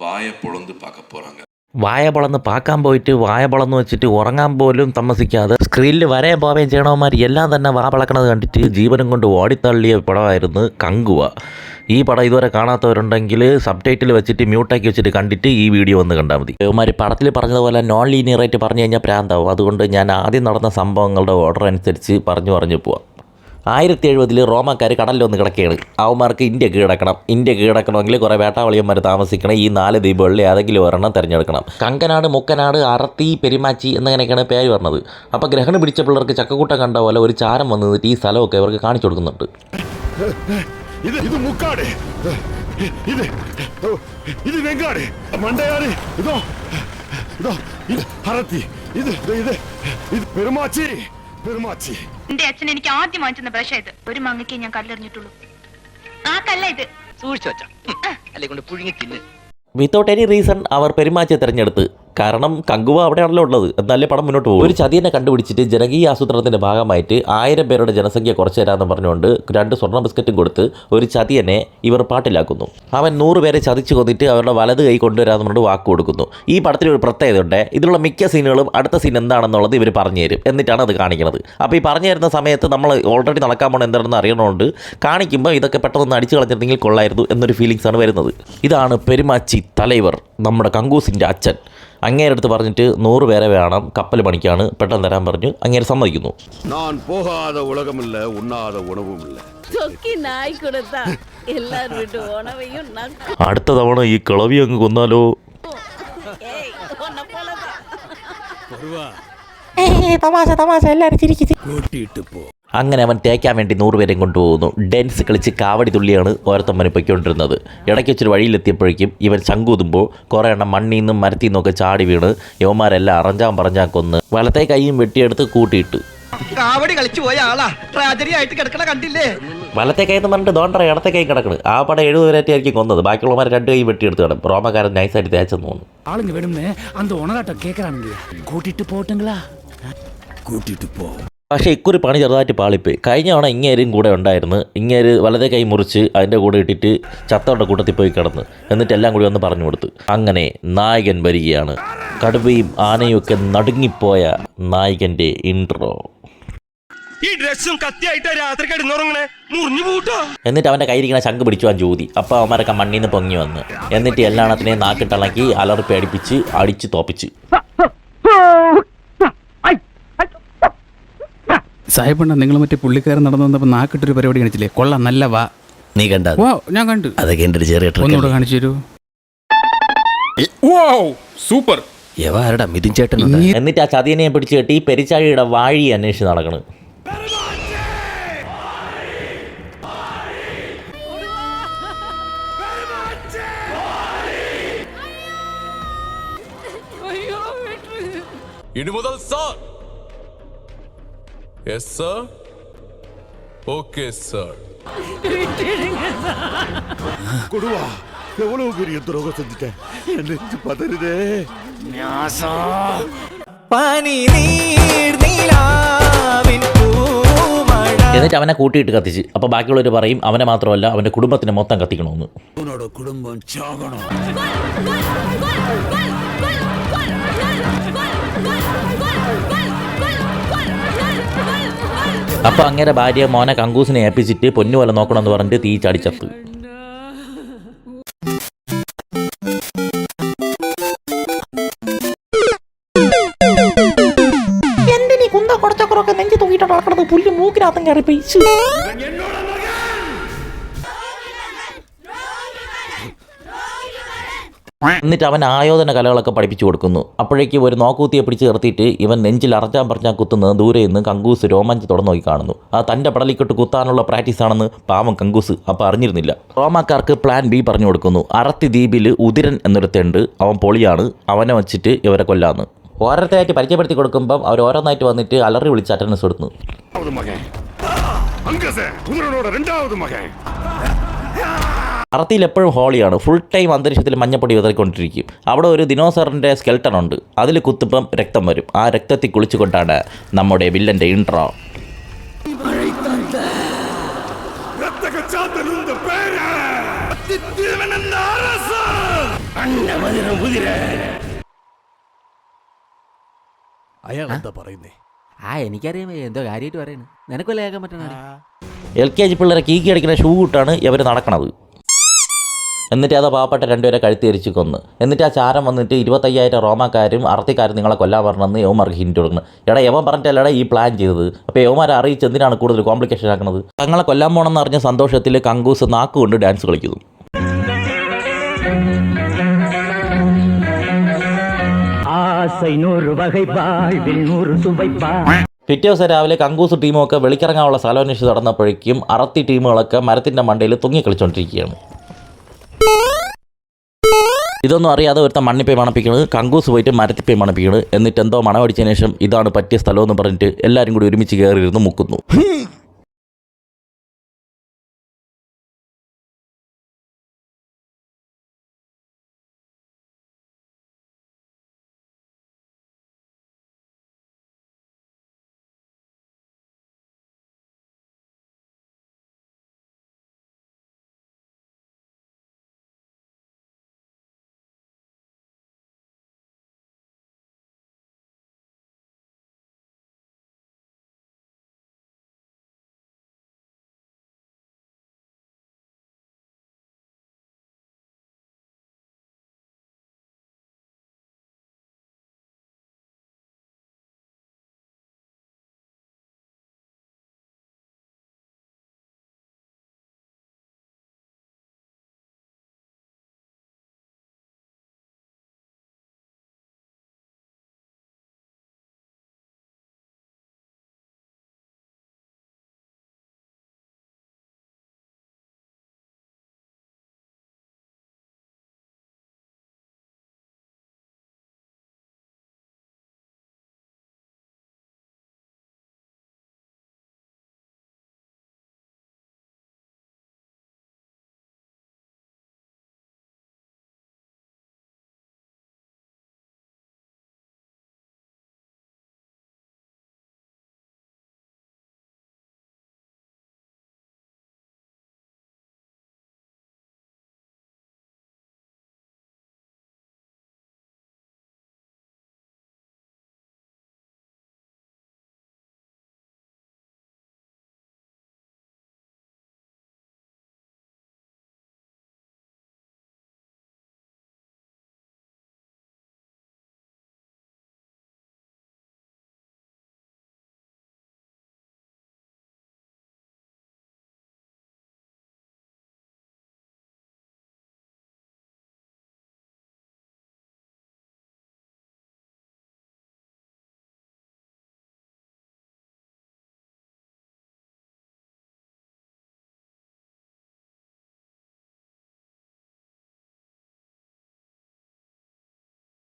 வாயை பொழந்து பார்க்க போகிறாங்க വായ പൊളന്ന് പാക്കാൻ പോയിട്ട് വായ പൊളന്ന് വെച്ചിട്ട് ഉറങ്ങാൻ പോലും താമസിക്കാതെ സ്ക്രീനിൽ വരയാൻ പോവുകയും ചെയ്യണവന്മാർ എല്ലാം തന്നെ വാ പിളക്കണത് കണ്ടിട്ട് ജീവനം കൊണ്ട് ഓടിത്തള്ളിയ പടമായിരുന്നു കങ്കുവ ഈ പടം ഇതുവരെ കാണാത്തവരുണ്ടെങ്കിൽ സബ് ടൈറ്റിൽ വെച്ചിട്ട് മ്യൂട്ടാക്കി വെച്ചിട്ട് കണ്ടിട്ട് ഈ വീഡിയോ ഒന്ന് കണ്ടാൽ മതി ഇവന്മാർ പടത്തിൽ പറഞ്ഞതുപോലെ നോൺ ലീനിയറായിട്ട് പറഞ്ഞു കഴിഞ്ഞാൽ പ്രാന്താവും അതുകൊണ്ട് ഞാൻ ആദ്യം നടന്ന സംഭവങ്ങളുടെ ഓർഡർ അനുസരിച്ച് പറഞ്ഞു പറഞ്ഞു പോവാം ആയിരത്തി എഴുപതിൽ റോമാക്കാർ കടലിലൊന്ന് കിടക്കുകയാണ്. അവന്മാർക്ക് ഇന്ത്യ കീഴടക്കണം. ഇന്ത്യ കീഴടക്കണമെങ്കിൽ കുറേ വേട്ടാവളിയന്മാർ താമസിക്കണം. ഈ നാല് ദ്വീപുകളിൽ ഏതെങ്കിലും ഒരെണ്ണം തിരഞ്ഞെടുക്കണം. കങ്കനാട് മുക്കനാട് അറത്തി പെരുമാച്ചി എന്നങ്ങനെയൊക്കെയാണ് പേര് പറഞ്ഞത്. അപ്പോൾ ഗ്രഹണം പിടിച്ച പിള്ളേർക്ക് ചക്കക്കൂട്ടം കണ്ട പോലെ ഒരു ചാരം വന്നിട്ട് ഈ സ്ഥലമൊക്കെ ഇവർക്ക് കാണിച്ചു കൊടുക്കുന്നുണ്ട്. ഇത് ഇത് മുക്കാട്. ഇത് ഇത് വെങ്കാട്. മണ്ടയാറ് ഇതോ ഇതോ ഇത് ഹറത്തി ഇത് ഇത് ഇത് പെരുമാച്ചി. എന്റെ അച്ഛൻ എനിക്ക് ആദ്യം വാങ്ങിച്ചെന്ന ബ്രഷ ഇത്. ഒരു മങ്ങയ്ക്ക് ഞാൻ കല്ലെറിഞ്ഞിട്ടുള്ളൂ. ആ കല്ല ഇത്. സൂക്ഷിച്ചു വെച്ചാ. അല്ലെ കൊണ്ട് പുഴുങ്ങി തിന്ന്. വിത്തൗട്ട് എനി റീസൺ അവർ പെരുമാച്ചിയെ തിരഞ്ഞെടുത്ത്. കാരണം കങ്കുവ അവിടെയാണല്ലോ ഉള്ളത്. എന്നാലേ പടം മുന്നോട്ട് പോകും. ഒരു ചതിയനെ കണ്ടുപിടിച്ചിട്ട് ജനകീയ ആസൂത്രണത്തിന്റെ ഭാഗമായിട്ട് ആയിരം പേരുടെ ജനസംഖ്യ കുറച്ചു തരാമെന്ന് പറഞ്ഞുകൊണ്ട് രണ്ട് സ്വർണ ബിസ്ക്കറ്റും കൊടുത്ത് ഒരു ചതിയനെ ഇവർ പാട്ടിലാക്കുന്നു. അവൻ നൂറ് പേരെ ചതിച്ചു കൊന്നിട്ട് അവരുടെ വലത് കൈ കൊണ്ടുവരാമെന്ന് പറഞ്ഞിട്ട് വാക്ക് കൊടുക്കുന്നു. ഈ പടത്തിൽ ഒരു പ്രത്യേകത ഉണ്ട്. ഇതിലുള്ള മിക്ക സീനുകളും അടുത്ത സീൻ എന്താണെന്നുള്ളത് ഇവർ പറഞ്ഞു തരും. എന്നിട്ടാണ് അത് കാണിക്കുന്നത് അപ്പോൾ ഈ പറഞ്ഞു തരുന്ന സമയത്ത് നമ്മൾ ഓൾറെഡി നടക്കാൻ പോകണം എന്താണെന്ന് അറിയണമുണ്ട് കാണിക്കുമ്പോൾ ഇതൊക്കെ പെട്ടെന്ന് അടിച്ചു കളഞ്ഞിരുന്നെങ്കിൽ കൊള്ളായിരുന്നു എന്നൊരു ഫീലിങ്സ് ആണ് വരുന്നത്. ഇതാണ് പെരുമാച്ചി തലൈവർ നമ്മുടെ കങ്കൂസിന്റെ അച്ഛൻ. അങ്ങേരടുത്ത് പറഞ്ഞിട്ട് നൂറ് പേരെ വേണം കപ്പൽ പണിക്കാണ് പെട്ടെന്ന് തരാൻ പറഞ്ഞു അങ്ങേര് സമ്മതിക്കുന്നു நான் போகாத உலகம் இல்ல உண்ணாத உணவும் இல்ல தொக்கி நாய் கொடுத்தா எல்லார் வீட்டு உணவையும் நக்கு അടുത്ത തവണ ഈ കിളവി അങ്ങ് കൊന്നാലോ ஏய் உன்னை போலதான் അങ്ങനെ അവൻ തേക്കാൻ വേണ്ടി നൂറുപേരെയും കൊണ്ടുപോകുന്നു. ഡാൻസ് കളിച്ച് കാവടി തുള്ളിയാണ് ഓരത്തമ്മനെ പൊയ്ക്കൊണ്ടിരുന്നത് ഇടയ്ക്ക് വെച്ചൊരു വഴിയിലെത്തിയപ്പോഴേക്കും ഇവൻ ശങ്കൂതുമ്പോൾ കുറേ എണ്ണം മണ്ണിൽ നിന്നും മരത്തിൽ നിന്നൊക്കെ ചാടി വീണ് യവന്മാരെല്ലാം അറഞ്ചാൻ പറഞ്ഞാൽ കൊന്ന് വലത്തെ കൈയും വെട്ടിയെടുത്ത് കൂട്ടിയിട്ട്. കാവടി കളിച്ചു പോയ ആളാ. ട്രാജഡി ആയിട്ട് കിടക്കണ കണ്ടില്ലേ? വലത്തെ കൈ എന്ന് പറഞ്ഞിട്ട് ദോണ്ടറ ഇടത്തെ കൈ കിടക്കണ്. ആ പടം എഴുപത് കൊന്നത്. ബാക്കിയുള്ളവന്മാർ രണ്ട് കൈ വെട്ടിയെടുത്ത് കിടക്കും. റോമക്കാരൻ നൈസായിട്ട് തേച്ചെന്ന് തോന്നുന്നു. ആളുകൾ കൂട്ടിട്ട് പോട്ടെങ്കിലാ. കൂട്ടിട്ട് പോ. പക്ഷേ ഇക്കുറി പണി ചെറുതായിട്ട് പാളിപ്പോയി. കഴിഞ്ഞ തവണ ഇങ്ങേരും കൂടെ ഉണ്ടായിരുന്നു. ഇങ്ങേര് വലതേ കൈ മുറിച്ച് അതിന്റെ കൂടെ ഇട്ടിട്ട് ചത്തവരുടെ കൂട്ടത്തിൽ പോയി കിടന്ന്. എന്നിട്ട് എല്ലാം കൂടി ഒന്ന് പറഞ്ഞു കൊടുത്തു. അങ്ങനെ നായകൻ വരികയാണ്. കടുവയും ആനയും ഒക്കെ നടുങ്ങിപ്പോയ നായകന്റെ ഇൻട്രോ ഈ ഡ്രസ്സും കത്തിയായിട്ട് രാത്രി കിടന്നുറങ്ങണേ. മുറിഞ്ഞു പൂട്ടോ എന്നിട്ട് അവന്റെ കയ്യിരിക്കണ ശംഖ് പിടിച്ചു ജ്യോതി അപ്പോൾ അവന്മാരൊക്കെ മണ്ണിൽ നിന്ന് പൊങ്ങി വന്ന്. എന്നിട്ട് എല്ലാണത്തിനെയും നാക്കിട്ടിളക്കി അലർപ്പി അടിപ്പിച്ച് അടിച്ച് തോപ്പിച്ച്. സാഹിബണ്ണ നിങ്ങൾ മറ്റേ പുള്ളിക്കാരൻ നടന്നു വന്നപ്പോൾ നാക്കിട്ടൊരു പരിപാടി കാണിച്ചില്ലേ കൊള്ളാം നല്ല വാ നീ കണ്ട വാ ഞാൻ കണ്ടു അതൊക്കെ എന്റെ ഒരു ചെറിയ ഒന്നുകൂടെ കാണിച്ചു തരൂ സൂപ്പർ എവാരടാ മിഥുൻ ചേട്ടൻ എന്നിട്ട് ആ ചതിയനെ പിടിച്ച് കെട്ടി പെരിച്ചാഴിയുടെ വാഴി അന്വേഷിച്ച് നടക്കണ് ഇനി മുതൽ sir yes sir okay sir கொடுவா எவ்வளவு பெரிய துரோகம் செஞ்சுட்டேன் என் நெஞ்சு பதறுதே എന്നിട്ട് അവനെ കൂട്ടിയിട്ട് കത്തിച്ച് അപ്പോൾ ബാക്കിയുള്ളവർ പറയും അവനെ മാത്രമല്ല അവൻ്റെ കുടുംബത്തിനെ മൊത്തം കത്തിക്കണമെന്ന് உன்னோட குடும்பம் അപ്പോൾ അങ്ങനെ ഭാര്യ മോനെ കങ്കൂസിനെ ഏൽപ്പിച്ചിട്ട് പൊന്നു പോലെ നോക്കണമെന്ന് പറഞ്ഞിട്ട് തീ ചാടിച്ചത്ത്. എന്തിനീ കുന്ത കുറച്ചക്കുറൊക്കെ നെഞ്ചു തൂക്കിയിട്ട് നടക്കണത്? പുല്ല് മൂക്കിനകത്തും കയറി പൈച്ചു എന്നിട്ട് അവൻ ആയോധന കലകളൊക്കെ പഠിപ്പിച്ചു കൊടുക്കുന്നു. അപ്പോഴേക്ക് ഒരു നോക്കൂത്തിയെ പിടിച്ച് നിർത്തിയിട്ട് ഇവൻ നെഞ്ചിൽ അറച്ചാൻ പറഞ്ഞാൽ കുത്തുന്നത് ദൂരെ നിന്ന് കങ്കൂസ് രോമാഞ്ചി തുടർന്ന് നോക്കി കാണുന്നു. ആ തന്റെ പടലിക്കൊട്ട് കുത്താനുള്ള പ്രാക്ടീസ് ആണെന്ന് പാവം കങ്കൂസ് അപ്പോൾ അറിഞ്ഞിരുന്നില്ല. റോമാക്കാർക്ക് പ്ലാൻ ബി പറഞ്ഞു കൊടുക്കുന്നു. അറത്തി ദ്വീപിൽ ഉദിരൻ എന്നൊരുത്തുണ്ട് അവൻ പൊളിയാണ്. അവനെ വച്ചിട്ട് ഇവരെ കൊല്ലാന്ന്. ഓരോരുത്തരായിട്ട് പരിചയപ്പെടുത്തി കൊടുക്കുമ്പം അവർ ഓരോന്നായിട്ട് വന്നിട്ട് അലറി വിളിച്ച് അറ്റൻസ് കൊടുക്കുന്നു രണ്ടാമത് മകൻ. അറത്തിയിൽ എപ്പോഴും ഹോളിയാണ്. ഫുൾ ടൈം അന്തരീക്ഷത്തിൽ മഞ്ഞപ്പൊടി വിതറിക്കൊണ്ടിരിക്കും. അവിടെ ഒരു ദിനോസറിന്റെ സ്കെൽട്ടൺ ഉണ്ട്. അതിൽ കുത്തുമ്പം രക്തം വരും. ആ രക്തത്തിൽ കുളിച്ചുകൊണ്ടാണ് നമ്മുടെ വില്ലന്റെ ഇൻട്രോ അയാൾ ആ എനിക്കറിയാം. എന്തോ കാര്യമായിട്ട് പറയുന്നത് എൽ കെ ജി പിള്ളേരെ കീക്കി അടിക്കുന്ന ഷൂ ഇട്ടാണ് ഇവർ നടക്കണത്. എന്നിട്ട് അത് പാവപ്പെട്ട രണ്ടുപേരെ കഴുത്തി എരിച്ച് കൊന്ന് എന്നിട്ട് ആ ചാരം വന്നിട്ട് ഇരുപത്തയ്യായിരം റോമാക്കാരും അറത്തിക്കാരും നിങ്ങളെ കൊല്ലാൻ പറഞ്ഞെന്ന് യവന്മാർക്ക് ഹിൻറ്റ് കൊടുക്കണം എടാ യവൻ പറഞ്ഞിട്ടല്ലടാ ഈ പ്ലാൻ ചെയ്തത് അപ്പോൾ യവന്മാരെ അറിയിച്ച് എന്തിനാണ് കൂടുതൽ കോംപ്ലിക്കേഷൻ ആക്കുന്നത് തങ്ങളെ കൊല്ലാൻ പോകണമെന്ന് അറിഞ്ഞ സന്തോഷത്തിൽ കങ്കൂസ് നാക്കുകൊണ്ട് ഡാൻസ് കളിക്കുന്നു ஆசை நூறு வகை வாழ்வில் நூறு சுவைப்பா പിറ്റേ ദിവസം രാവിലെ കങ്കൂസ് ടീമൊക്കെ വെളിക്കിറങ്ങാനുള്ള സ്ഥലം അന്വേഷിച്ച് നടന്നപ്പോഴേക്കും അറത്തി ടീമുകളൊക്കെ മരത്തിൻ്റെ മണ്ടയിൽ തൂങ്ങി കളിച്ചുകൊണ്ടിരിക്കുകയാണ് ഇതൊന്നും അറിയാതെ ഒരുത്ത മണ്ണിപ്പോയി മണപ്പിക്കുന്നത് കങ്കൂസ് പോയിട്ട് മരത്തിൽ പോയി മണപ്പിക്കുന്നത്. എന്നിട്ട് എന്തോ മണമടിച്ചതിന് ശേഷം ഇതാണ് പറ്റിയ സ്ഥലമെന്ന് പറഞ്ഞിട്ട് എല്ലാവരും കൂടി ഒരുമിച്ച് കയറിയിരുന്ന് മുക്കുന്നു.